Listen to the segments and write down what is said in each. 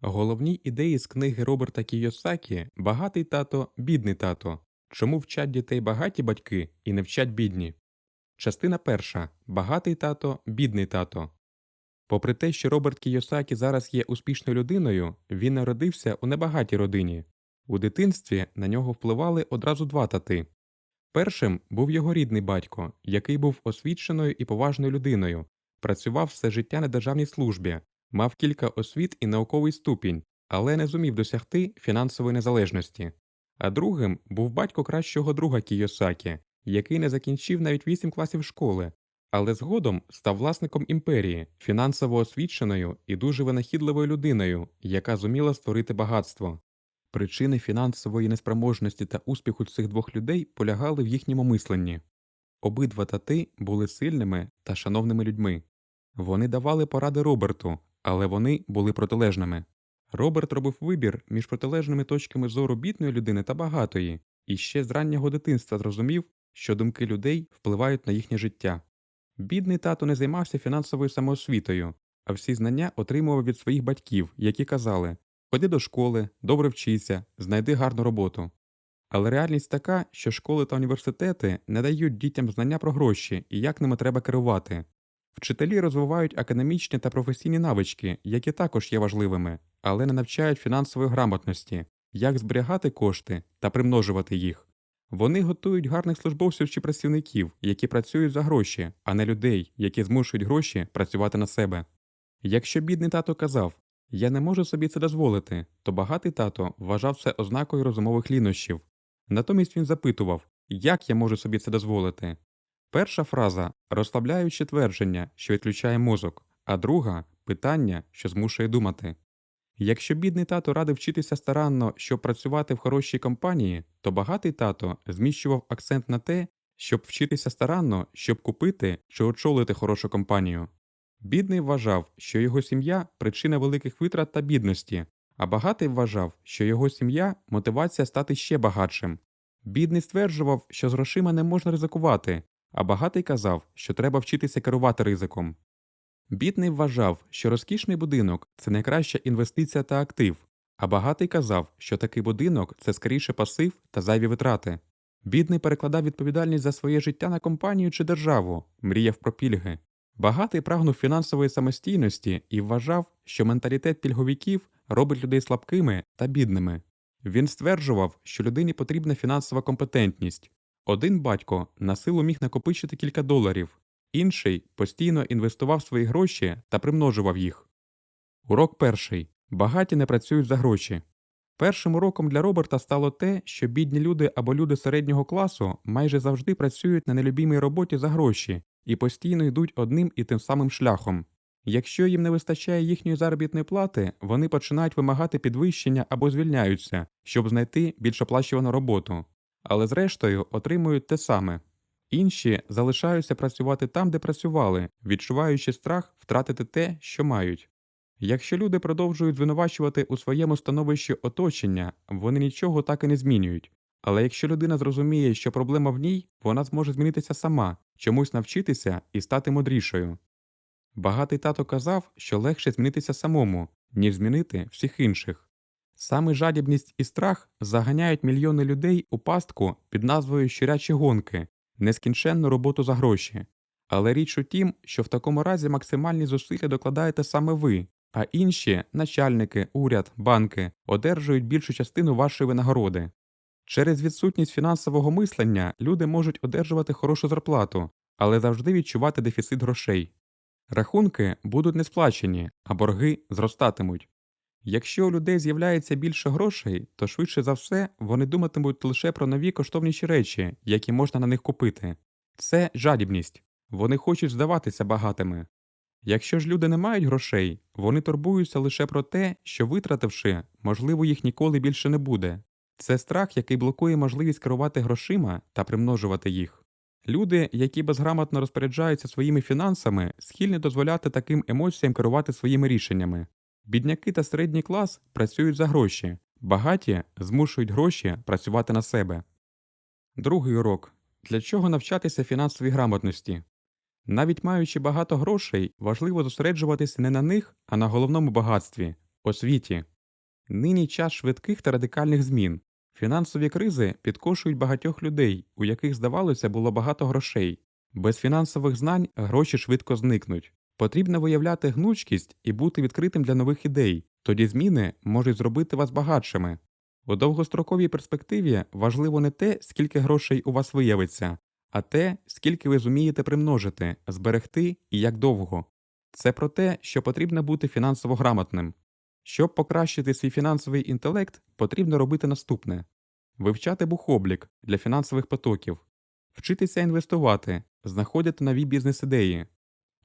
Головні ідеї з книги Роберта Кійосакі Багатий тато, бідний тато. Чому вчать дітей багаті батьки і не вчать бідні? Частина перша. Багатий тато, бідний тато. Попри те, що Роберт Кійосакі зараз є успішною людиною, він народився у небагатій родині. У дитинстві на нього впливали одразу два тати. Першим був його рідний батько, який був освіченою і поважною людиною, працював все життя на державній службі, мав кілька освіт і науковий ступінь, але не зумів досягти фінансової незалежності. А другим був батько кращого друга Кійосакі, який не закінчив навіть вісім класів школи, але згодом став власником імперії, фінансово освіченою і дуже винахідливою людиною, яка зуміла створити багатство. Причини фінансової неспроможності та успіху цих двох людей полягали в їхньому мисленні. Обидва тати були сильними та шановними людьми. Вони давали поради Роберту, але вони були протилежними. Роберт робив вибір між протилежними точками зору бідної людини та багатої, і ще з раннього дитинства зрозумів, що думки людей впливають на їхнє життя. Бідний тато не займався фінансовою самоосвітою, а всі знання отримував від своїх батьків, які казали Ходи до школи, добре вчися, знайди гарну роботу. Але реальність така, що школи та університети не дають дітям знання про гроші і як ними треба керувати. Вчителі розвивають академічні та професійні навички, які також є важливими, але не навчають фінансової грамотності, як зберігати кошти та примножувати їх. Вони готують гарних службовців чи працівників, які працюють за гроші, а не людей, які змушують гроші працювати на себе. Якщо бідний тато казав Я не можу собі це дозволити, то багатий тато вважав це ознакою розумових лінощів. Натомість він запитував, як я можу собі це дозволити. Перша фраза розслабляюче твердження, що відключає мозок, а друга питання, що змушує думати. Якщо бідний тато радив вчитися старанно, щоб працювати в хорошій компанії, то багатий тато зміщував акцент на те, щоб вчитися старанно, щоб купити чи очолити хорошу компанію. Бідний вважав, що його сім'я причина великих витрат та бідності, а багатий вважав, що його сім'я мотивація стати ще багатшим. Бідний стверджував, що з грошима не можна ризикувати, а багатий казав, що треба вчитися керувати ризиком. Бідний вважав, що розкішний будинок це найкраща інвестиція та актив, а багатий казав, що такий будинок це скоріше пасив та зайві витрати. Бідний перекладав відповідальність за своє життя на компанію чи державу, мріяв про пільги. Багатий прагнув фінансової самостійності і вважав, що менталітет пільговиків робить людей слабкими та бідними. Він стверджував, що людині потрібна фінансова компетентність. Один батько на силу міг накопичити кілька доларів, інший постійно інвестував свої гроші та примножував їх. Урок перший. Багаті не працюють за гроші. Першим уроком для Роберта стало те, що бідні люди або люди середнього класу майже завжди працюють на нелюбімій роботі за гроші і постійно йдуть одним і тим самим шляхом. Якщо їм не вистачає їхньої заробітної плати, вони починають вимагати підвищення або звільняються, щоб знайти більш оплачувану роботу, але зрештою отримують те саме. Інші залишаються працювати там, де працювали, відчуваючи страх втратити те, що мають. Якщо люди продовжують звинувачувати у своєму становищі оточення, вони нічого так і не змінюють. Але якщо людина зрозуміє, що проблема в ній, вона зможе змінитися сама, чомусь навчитися і стати мудрішою. Багатий тато казав, що легше змінитися самому, ніж змінити всіх інших. Саме жадібність і страх заганяють мільйони людей у пастку під назвою щурячі гонки, нескінченну роботу за гроші. Але річ у тім, що в такому разі максимальні зусилля докладаєте саме ви, а інші начальники, уряд, банки одержують більшу частину вашої винагороди. Через відсутність фінансового мислення люди можуть одержувати хорошу зарплату, але завжди відчувати дефіцит грошей. Рахунки будуть не сплачені, а борги зростатимуть. Якщо у людей з'являється більше грошей, то швидше за все вони думатимуть лише про нові коштовніші речі, які можна на них купити. Це жадібність. Вони хочуть здаватися багатими. Якщо ж люди не мають грошей, вони турбуються лише про те, що витративши, можливо, їх ніколи більше не буде. Це страх, який блокує можливість керувати грошима та примножувати їх. Люди, які безграмотно розпоряджаються своїми фінансами, схильні дозволяти таким емоціям керувати своїми рішеннями. Бідняки та середній клас працюють за гроші, багаті змушують гроші працювати на себе. Другий урок для чого навчатися фінансовій грамотності? Навіть маючи багато грошей, важливо зосереджуватися не на них, а на головному багатстві освіті. Нині час швидких та радикальних змін. Фінансові кризи підкошують багатьох людей, у яких, здавалося, було багато грошей. Без фінансових знань гроші швидко зникнуть. Потрібно виявляти гнучкість і бути відкритим для нових ідей, тоді зміни можуть зробити вас багатшими. У довгостроковій перспективі важливо не те, скільки грошей у вас виявиться, а те, скільки ви зумієте примножити, зберегти і як довго. Це про те, що потрібно бути фінансово грамотним. Щоб покращити свій фінансовий інтелект, потрібно робити наступне: вивчати бухоблік для фінансових потоків, вчитися інвестувати, знаходити нові бізнес-ідеї,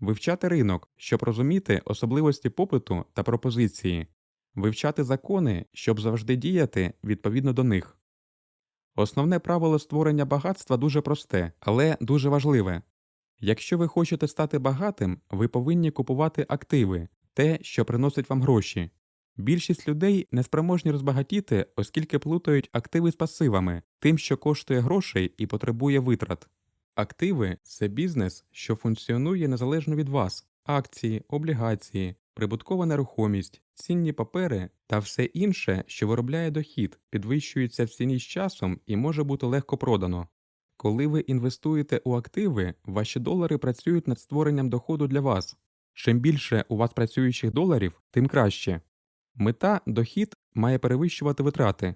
вивчати ринок, щоб розуміти особливості попиту та пропозиції, вивчати закони, щоб завжди діяти відповідно до них. Основне правило створення багатства дуже просте, але дуже важливе. Якщо ви хочете стати багатим, ви повинні купувати активи, те, що приносить вам гроші. Більшість людей неспроможні розбагатіти, оскільки плутають активи з пасивами, тим, що коштує грошей і потребує витрат. Активи це бізнес, що функціонує незалежно від вас, акції, облігації, прибуткова нерухомість, цінні папери та все інше, що виробляє дохід, підвищується в ціні з часом і може бути легко продано. Коли ви інвестуєте у активи, ваші долари працюють над створенням доходу для вас. Чим більше у вас працюючих доларів, тим краще. Мета дохід має перевищувати витрати.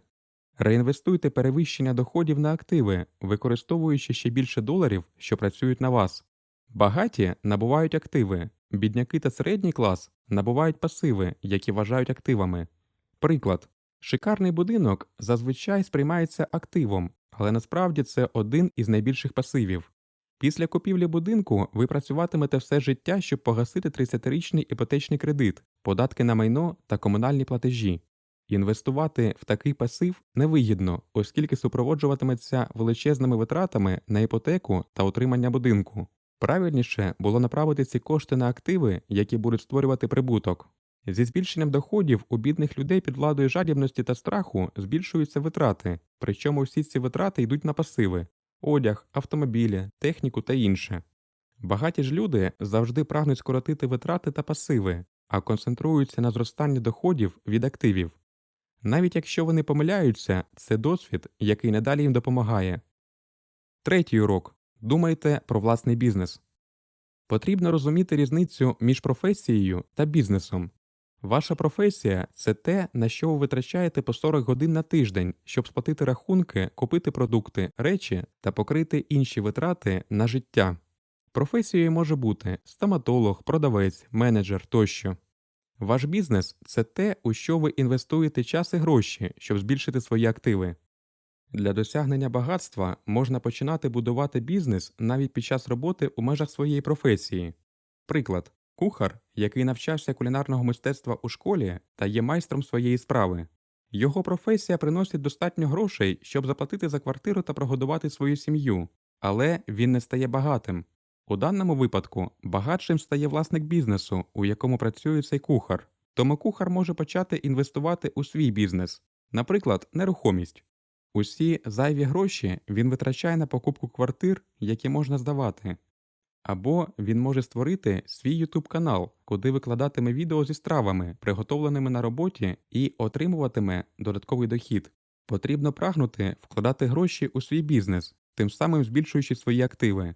Реінвестуйте перевищення доходів на активи, використовуючи ще більше доларів, що працюють на вас. Багаті набувають активи, бідняки та середній клас набувають пасиви, які вважають активами. Приклад. Шикарний будинок зазвичай сприймається активом, але насправді це один із найбільших пасивів. Після купівлі будинку ви працюватимете все життя, щоб погасити 30-річний іпотечний кредит, податки на майно та комунальні платежі. Інвестувати в такий пасив невигідно, оскільки супроводжуватиметься величезними витратами на іпотеку та утримання будинку. Правильніше було направити ці кошти на активи, які будуть створювати прибуток. Зі збільшенням доходів у бідних людей під владою жадібності та страху збільшуються витрати, причому всі ці витрати йдуть на пасиви одяг, автомобілі, техніку та інше. Багаті ж люди завжди прагнуть скоротити витрати та пасиви, а концентруються на зростанні доходів від активів. Навіть якщо вони помиляються, це досвід, який надалі їм допомагає. Третій урок думайте про власний бізнес. Потрібно розуміти різницю між професією та бізнесом. Ваша професія це те, на що ви витрачаєте по 40 годин на тиждень, щоб сплатити рахунки, купити продукти, речі та покрити інші витрати на життя. Професією може бути стоматолог, продавець, менеджер тощо. Ваш бізнес це те, у що ви інвестуєте час і гроші, щоб збільшити свої активи. Для досягнення багатства можна починати будувати бізнес навіть під час роботи у межах своєї професії. Приклад, кухар, який навчався кулінарного мистецтва у школі та є майстром своєї справи. Його професія приносить достатньо грошей, щоб заплатити за квартиру та прогодувати свою сім'ю, але він не стає багатим. У даному випадку багатшим стає власник бізнесу, у якому працює цей кухар. Тому кухар може почати інвестувати у свій бізнес, наприклад, нерухомість. Усі зайві гроші він витрачає на покупку квартир, які можна здавати. Або він може створити свій YouTube канал, куди викладатиме відео зі стравами, приготовленими на роботі, і отримуватиме додатковий дохід. Потрібно прагнути вкладати гроші у свій бізнес, тим самим збільшуючи свої активи.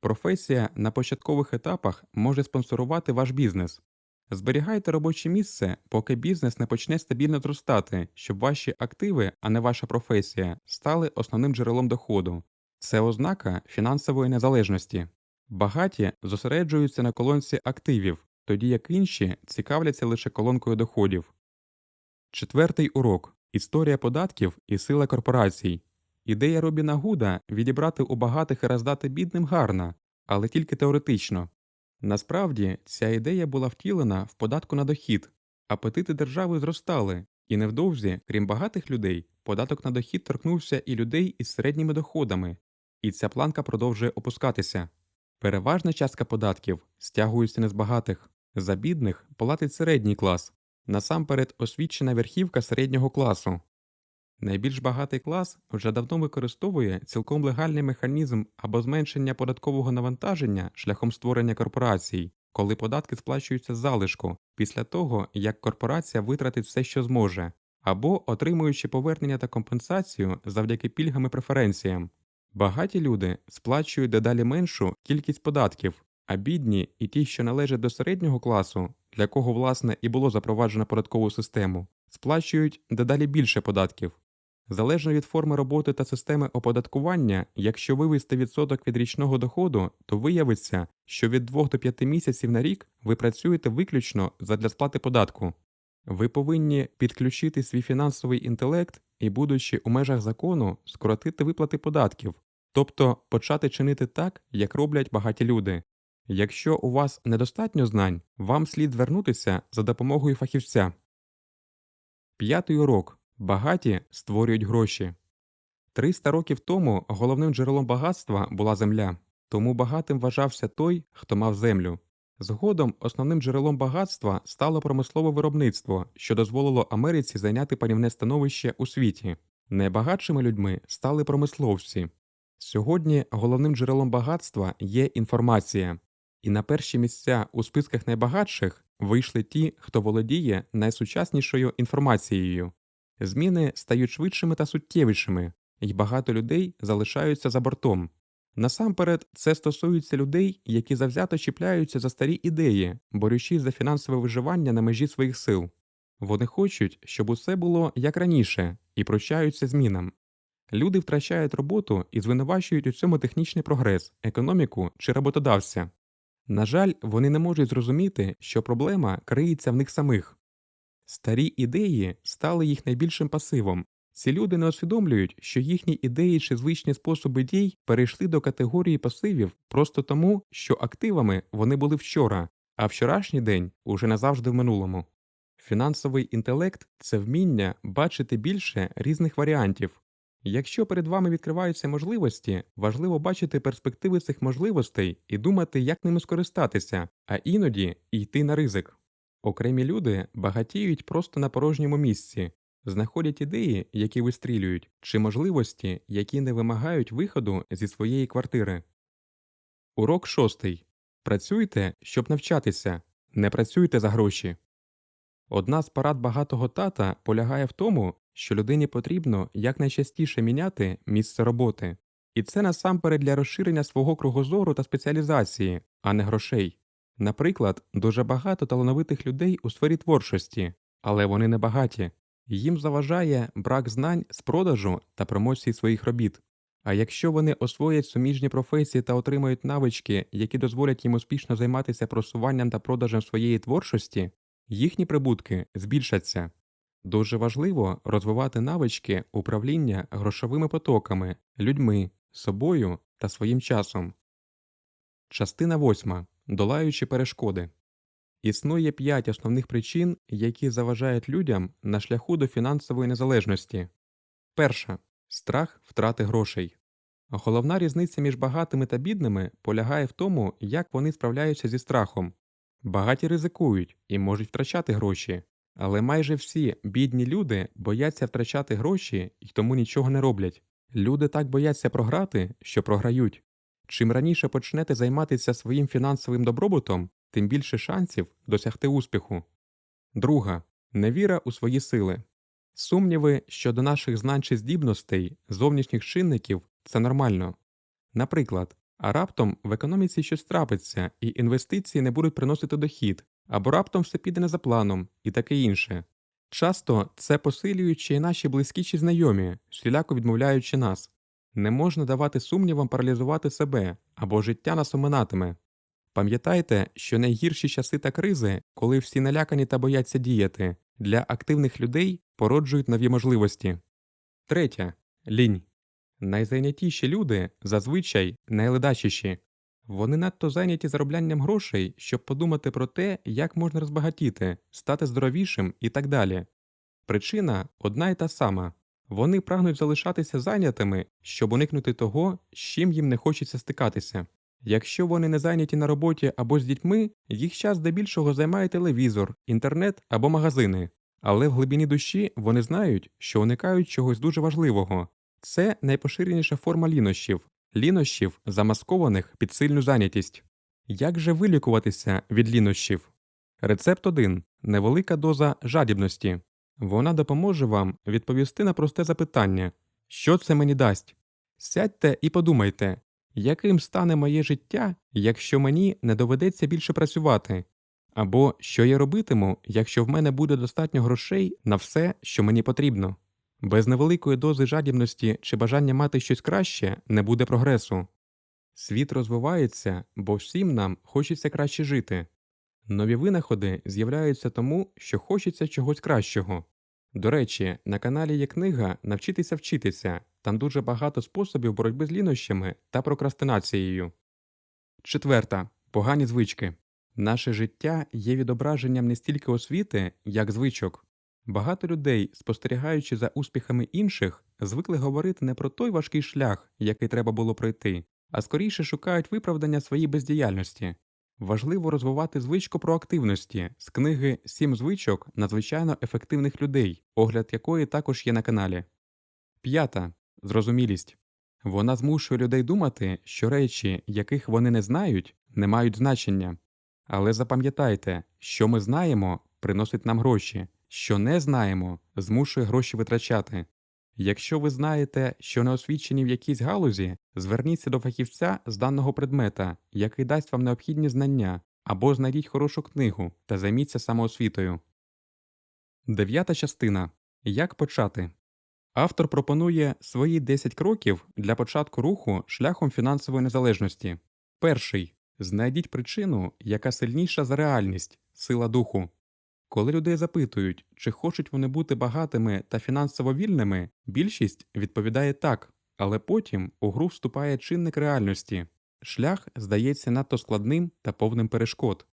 Професія на початкових етапах може спонсорувати ваш бізнес. Зберігайте робоче місце, поки бізнес не почне стабільно зростати, щоб ваші активи, а не ваша професія, стали основним джерелом доходу. Це ознака фінансової незалежності. Багаті зосереджуються на колонці активів, тоді як інші цікавляться лише колонкою доходів. Четвертий урок Історія податків і сила корпорацій. Ідея Робіна Гуда відібрати у багатих і роздати бідним гарна, але тільки теоретично. Насправді, ця ідея була втілена в податку на дохід, апетити держави зростали, і невдовзі, крім багатих людей, податок на дохід торкнувся і людей із середніми доходами, і ця планка продовжує опускатися. Переважна частка податків стягується не з багатих, за бідних платить середній клас, насамперед освічена верхівка середнього класу. Найбільш багатий клас вже давно використовує цілком легальний механізм або зменшення податкового навантаження шляхом створення корпорацій, коли податки сплачуються з залишку після того, як корпорація витратить все, що зможе, або отримуючи повернення та компенсацію завдяки пільгам і преференціям. Багаті люди сплачують дедалі меншу кількість податків, а бідні і ті, що належать до середнього класу, для кого власне і було запроваджено податкову систему, сплачують дедалі більше податків. Залежно від форми роботи та системи оподаткування, якщо вивести відсоток від річного доходу, то виявиться, що від 2 до 5 місяців на рік ви працюєте виключно задля сплати податку. Ви повинні підключити свій фінансовий інтелект і, будучи у межах закону, скоротити виплати податків, тобто почати чинити так, як роблять багаті люди. Якщо у вас недостатньо знань, вам слід звернутися за допомогою фахівця. П'ятий урок. Багаті створюють гроші. 300 років тому головним джерелом багатства була земля, тому багатим вважався той, хто мав землю. Згодом основним джерелом багатства стало промислове виробництво, що дозволило Америці зайняти панівне становище у світі. Найбагатшими людьми стали промисловці. Сьогодні головним джерелом багатства є інформація, і на перші місця у списках найбагатших вийшли ті, хто володіє найсучаснішою інформацією. Зміни стають швидшими та суттєвішими, і багато людей залишаються за бортом. Насамперед, це стосується людей, які завзято чіпляються за старі ідеї, борючись за фінансове виживання на межі своїх сил. Вони хочуть, щоб усе було як раніше, і прощаються змінам. Люди втрачають роботу і звинувачують у цьому технічний прогрес, економіку чи роботодавця. На жаль, вони не можуть зрозуміти, що проблема криється в них самих. Старі ідеї стали їх найбільшим пасивом. Ці люди не усвідомлюють, що їхні ідеї чи звичні способи дій перейшли до категорії пасивів просто тому, що активами вони були вчора, а вчорашній день уже назавжди в минулому. Фінансовий інтелект це вміння бачити більше різних варіантів. Якщо перед вами відкриваються можливості, важливо бачити перспективи цих можливостей і думати, як ними скористатися, а іноді йти на ризик. Окремі люди багатіють просто на порожньому місці, знаходять ідеї, які вистрілюють, чи можливості, які не вимагають виходу зі своєї квартири. Урок шостий. Працюйте, щоб навчатися, не працюйте за гроші. Одна з парад багатого тата полягає в тому, що людині потрібно якнайчастіше міняти місце роботи, і це насамперед для розширення свого кругозору та спеціалізації, а не грошей. Наприклад, дуже багато талановитих людей у сфері творчості, але вони не багаті. Їм заважає брак знань з продажу та промоції своїх робіт. А якщо вони освоять суміжні професії та отримають навички, які дозволять їм успішно займатися просуванням та продажем своєї творчості, їхні прибутки збільшаться. Дуже важливо розвивати навички управління грошовими потоками, людьми, собою та своїм часом. Частина 8. Долаючи перешкоди. Існує п'ять основних причин, які заважають людям на шляху до фінансової незалежності. Перша страх втрати грошей. Головна різниця між багатими та бідними полягає в тому, як вони справляються зі страхом. Багаті ризикують і можуть втрачати гроші, але майже всі бідні люди бояться втрачати гроші і тому нічого не роблять. Люди так бояться програти, що програють. Чим раніше почнете займатися своїм фінансовим добробутом, тим більше шансів досягти успіху. Друга невіра у свої сили. Сумніви щодо наших знань чи здібностей, зовнішніх чинників це нормально. Наприклад, а раптом в економіці щось трапиться, і інвестиції не будуть приносити дохід, або раптом все піде не за планом, і таке інше. Часто це посилюючи і наші близькі чи знайомі, всіляко відмовляючи нас. Не можна давати сумнівам паралізувати себе або життя нас оминатиме. Пам'ятайте, що найгірші часи та кризи, коли всі налякані та бояться діяти, для активних людей породжують нові можливості. Третя лінь. Найзайнятіші люди зазвичай найледачіші. Вони надто зайняті зароблянням грошей, щоб подумати про те, як можна розбагатіти, стати здоровішим і так далі. Причина одна й та сама вони прагнуть залишатися зайнятими, щоб уникнути того, з чим їм не хочеться стикатися. Якщо вони не зайняті на роботі або з дітьми, їх час здебільшого займає телевізор, інтернет або магазини. Але в глибині душі вони знають, що уникають чогось дуже важливого. Це найпоширеніша форма лінощів, лінощів, замаскованих під сильну зайнятість. Як же вилікуватися від лінощів? Рецепт 1. Невелика доза жадібності. Вона допоможе вам відповісти на просте запитання що це мені дасть? Сядьте і подумайте, яким стане моє життя, якщо мені не доведеться більше працювати? Або що я робитиму, якщо в мене буде достатньо грошей на все, що мені потрібно? Без невеликої дози жадібності чи бажання мати щось краще не буде прогресу. Світ розвивається, бо всім нам хочеться краще жити. Нові винаходи з'являються тому, що хочеться чогось кращого. До речі, на каналі є книга Навчитися вчитися. Там дуже багато способів боротьби з лінощами та прокрастинацією. Четверта. Погані звички. Наше життя є відображенням не стільки освіти, як звичок. Багато людей, спостерігаючи за успіхами інших, звикли говорити не про той важкий шлях, який треба було пройти, а скоріше шукають виправдання своїй бездіяльності. Важливо розвивати звичку проактивності з книги Сім звичок надзвичайно ефективних людей, огляд якої також є на каналі. П'ята зрозумілість. Вона змушує людей думати, що речі, яких вони не знають, не мають значення. Але запам'ятайте, що ми знаємо, приносить нам гроші, що не знаємо, змушує гроші витрачати. Якщо ви знаєте, що не освічені в якійсь галузі, зверніться до фахівця з даного предмета, який дасть вам необхідні знання, або знайдіть хорошу книгу та займіться самоосвітою. Дев'ята частина. Як почати? Автор пропонує свої 10 кроків для початку руху шляхом фінансової незалежності. Перший. Знайдіть причину, яка сильніша за реальність сила духу. Коли людей запитують, чи хочуть вони бути багатими та фінансово вільними, більшість відповідає так, але потім у гру вступає чинник реальності. Шлях здається надто складним та повним перешкод.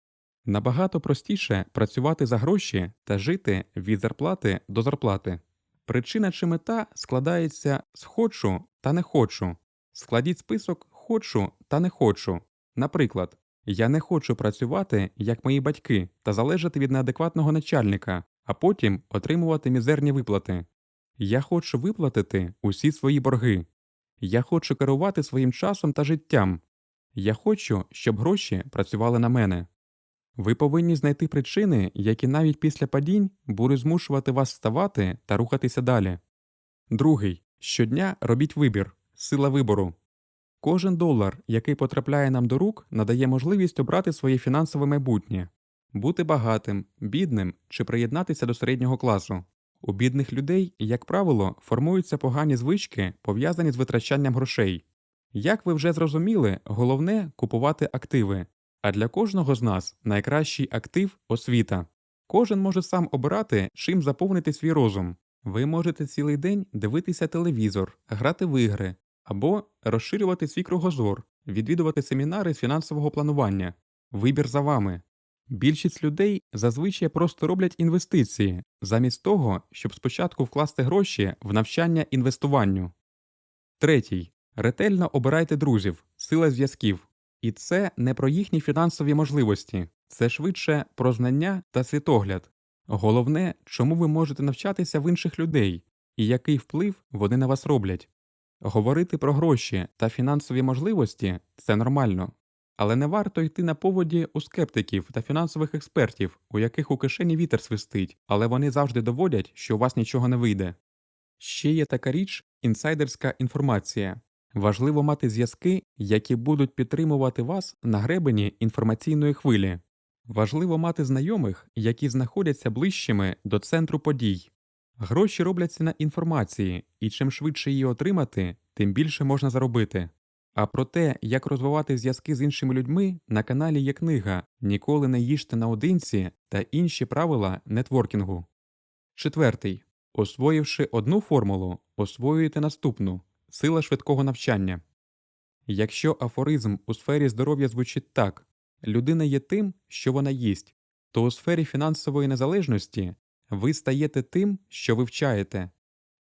Набагато простіше працювати за гроші та жити від зарплати до зарплати. Причина чи мета складається з хочу та не хочу. Складіть список хочу та не хочу. Наприклад, я не хочу працювати, як мої батьки, та залежати від неадекватного начальника, а потім отримувати мізерні виплати. Я хочу виплатити усі свої борги. Я хочу керувати своїм часом та життям. Я хочу, щоб гроші працювали на мене. Ви повинні знайти причини, які навіть після падінь будуть змушувати вас вставати та рухатися далі. Другий щодня робіть вибір, сила вибору. Кожен долар, який потрапляє нам до рук, надає можливість обрати своє фінансове майбутнє, бути багатим, бідним чи приєднатися до середнього класу. У бідних людей, як правило, формуються погані звички, пов'язані з витрачанням грошей. Як ви вже зрозуміли, головне купувати активи. А для кожного з нас найкращий актив освіта. Кожен може сам обирати, чим заповнити свій розум. Ви можете цілий день дивитися телевізор, грати в ігри, або розширювати свій кругозор, відвідувати семінари з фінансового планування. Вибір за вами. Більшість людей зазвичай просто роблять інвестиції, замість того, щоб спочатку вкласти гроші в навчання інвестуванню. Третій. Ретельно обирайте друзів, сила зв'язків. І це не про їхні фінансові можливості, це швидше про знання та світогляд. Головне, чому ви можете навчатися в інших людей і який вплив вони на вас роблять. Говорити про гроші та фінансові можливості це нормально, але не варто йти на поводі у скептиків та фінансових експертів, у яких у кишені вітер свистить, але вони завжди доводять, що у вас нічого не вийде. Ще є така річ інсайдерська інформація. Важливо мати зв'язки, які будуть підтримувати вас на гребені інформаційної хвилі. Важливо мати знайомих, які знаходяться ближчими до центру подій. Гроші робляться на інформації, і чим швидше її отримати, тим більше можна заробити. А про те, як розвивати зв'язки з іншими людьми, на каналі є книга Ніколи не їжте наодинці та інші правила нетворкінгу. Четвертий. Освоївши одну формулу, освоюєте наступну сила швидкого навчання. Якщо афоризм у сфері здоров'я звучить так людина є тим, що вона їсть, то у сфері фінансової незалежності ви стаєте тим, що вивчаєте.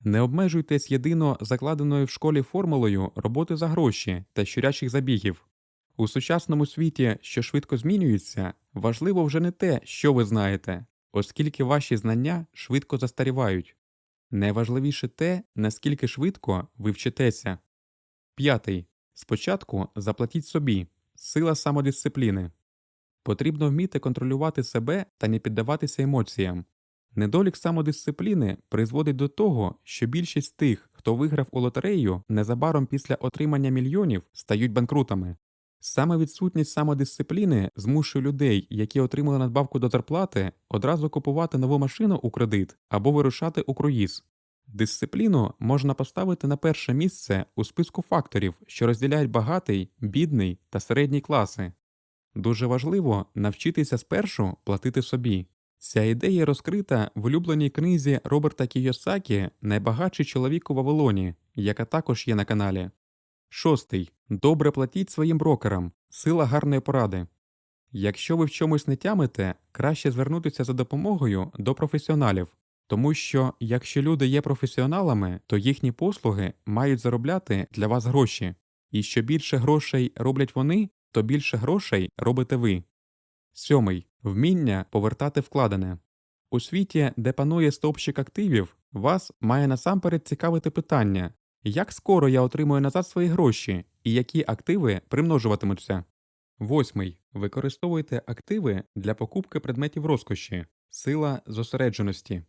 Не обмежуйтесь єдино закладеною в школі формулою роботи за гроші та щурячих забігів. У сучасному світі, що швидко змінюється, важливо вже не те, що ви знаєте, оскільки ваші знання швидко застарівають. Найважливіше те, наскільки швидко ви вчитеся. П'ятий. Спочатку заплатіть собі сила самодисципліни. Потрібно вміти контролювати себе та не піддаватися емоціям. Недолік самодисципліни призводить до того, що більшість тих, хто виграв у лотерею, незабаром після отримання мільйонів стають банкрутами. Саме відсутність самодисципліни змушує людей, які отримали надбавку до зарплати, одразу купувати нову машину у кредит або вирушати у круїз. Дисципліну можна поставити на перше місце у списку факторів, що розділяють багатий, бідний та середній класи. Дуже важливо навчитися спершу платити собі. Ця ідея розкрита в улюбленій книзі Роберта Кійосакі Найбагатший чоловік у Вавилоні, яка також є на каналі. Шостий. Добре платіть своїм брокерам. Сила гарної поради. Якщо ви в чомусь не тямите, краще звернутися за допомогою до професіоналів, тому що якщо люди є професіоналами, то їхні послуги мають заробляти для вас гроші, і що більше грошей роблять вони, то більше грошей робите ви. Сьомий. Вміння повертати вкладене. У світі, де панує стовпчик активів, вас має насамперед цікавити питання, як скоро я отримую назад свої гроші і які активи примножуватимуться. Восьмий. Використовуйте активи для покупки предметів розкоші, сила зосередженості.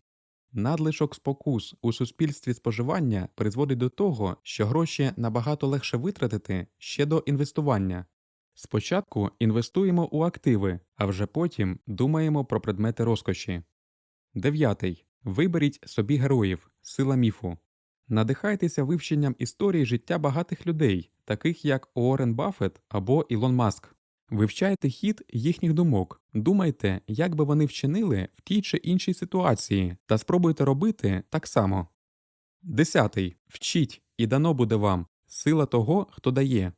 Надлишок спокус у суспільстві споживання призводить до того, що гроші набагато легше витратити ще до інвестування. Спочатку інвестуємо у активи, а вже потім думаємо про предмети розкоші. Дев'ятий. Виберіть собі героїв, сила міфу. Надихайтеся вивченням історії життя багатих людей, таких як Уоррен Баффет або Ілон Маск. Вивчайте хід їхніх думок, думайте, як би вони вчинили в тій чи іншій ситуації, та спробуйте робити так само. Десятий. Вчіть, і дано буде вам сила того, хто дає.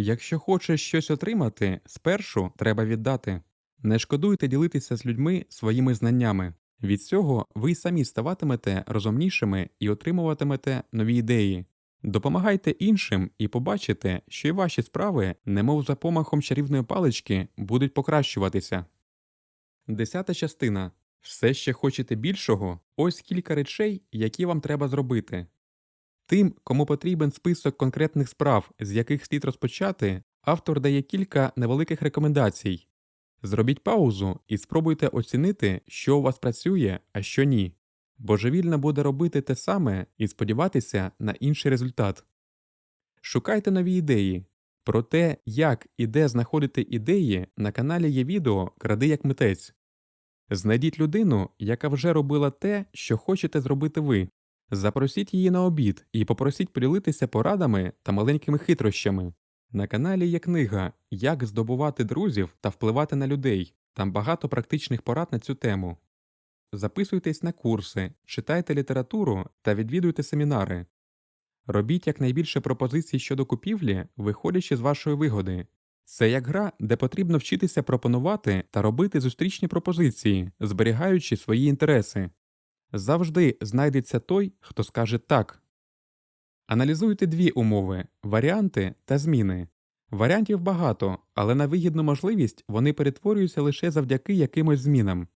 Якщо хочеш щось отримати, спершу треба віддати. Не шкодуйте ділитися з людьми своїми знаннями. Від цього ви самі ставатимете розумнішими і отримуватимете нові ідеї. Допомагайте іншим і побачите, що й ваші справи, немов за помахом чарівної палички, будуть покращуватися. Десята частина. Все ще хочете більшого? Ось кілька речей, які вам треба зробити. Тим, кому потрібен список конкретних справ, з яких слід розпочати, автор дає кілька невеликих рекомендацій. Зробіть паузу і спробуйте оцінити, що у вас працює, а що ні. Божевільно буде робити те саме і сподіватися на інший результат. Шукайте нові ідеї. Про те, як і де знаходити ідеї, на каналі є відео Кради як митець. Знайдіть людину, яка вже робила те, що хочете зробити ви. Запросіть її на обід і попросіть поділитися порадами та маленькими хитрощами. На каналі є книга Як здобувати друзів та впливати на людей. Там багато практичних порад на цю тему. Записуйтесь на курси, читайте літературу та відвідуйте семінари. Робіть якнайбільше пропозицій щодо купівлі, виходячи з вашої вигоди. Це як гра, де потрібно вчитися пропонувати та робити зустрічні пропозиції, зберігаючи свої інтереси. Завжди знайдеться той, хто скаже так. Аналізуйте дві умови варіанти та зміни. Варіантів багато, але на вигідну можливість вони перетворюються лише завдяки якимось змінам.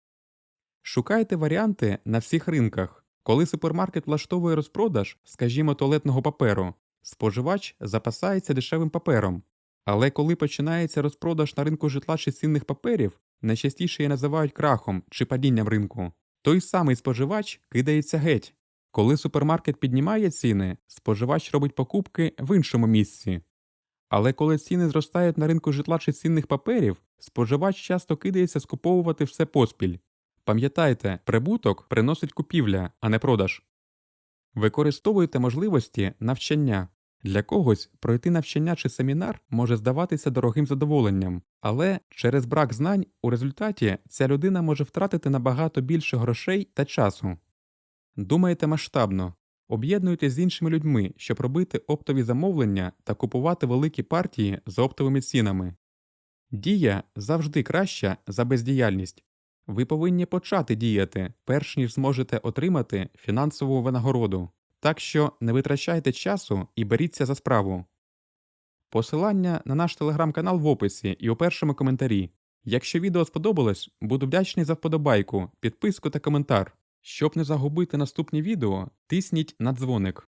Шукайте варіанти на всіх ринках. Коли супермаркет влаштовує розпродаж, скажімо, туалетного паперу, споживач запасається дешевим папером. Але коли починається розпродаж на ринку житла чи цінних паперів, найчастіше її називають крахом чи падінням ринку, той самий споживач кидається геть. Коли супермаркет піднімає ціни, споживач робить покупки в іншому місці. Але коли ціни зростають на ринку житла чи цінних паперів, споживач часто кидається скуповувати все поспіль. Пам'ятайте, прибуток приносить купівля, а не продаж. Використовуйте можливості навчання. Для когось пройти навчання чи семінар може здаватися дорогим задоволенням, але через брак знань у результаті ця людина може втратити набагато більше грошей та часу. Думайте масштабно, об'єднуйтесь з іншими людьми, щоб робити оптові замовлення та купувати великі партії за оптовими цінами. Дія завжди краща за бездіяльність. Ви повинні почати діяти, перш ніж зможете отримати фінансову винагороду. Так що не витрачайте часу і беріться за справу. Посилання на наш телеграм-канал в описі і у першому коментарі. Якщо відео сподобалось, буду вдячний за вподобайку, підписку та коментар. Щоб не загубити наступні відео, тисніть на дзвоник.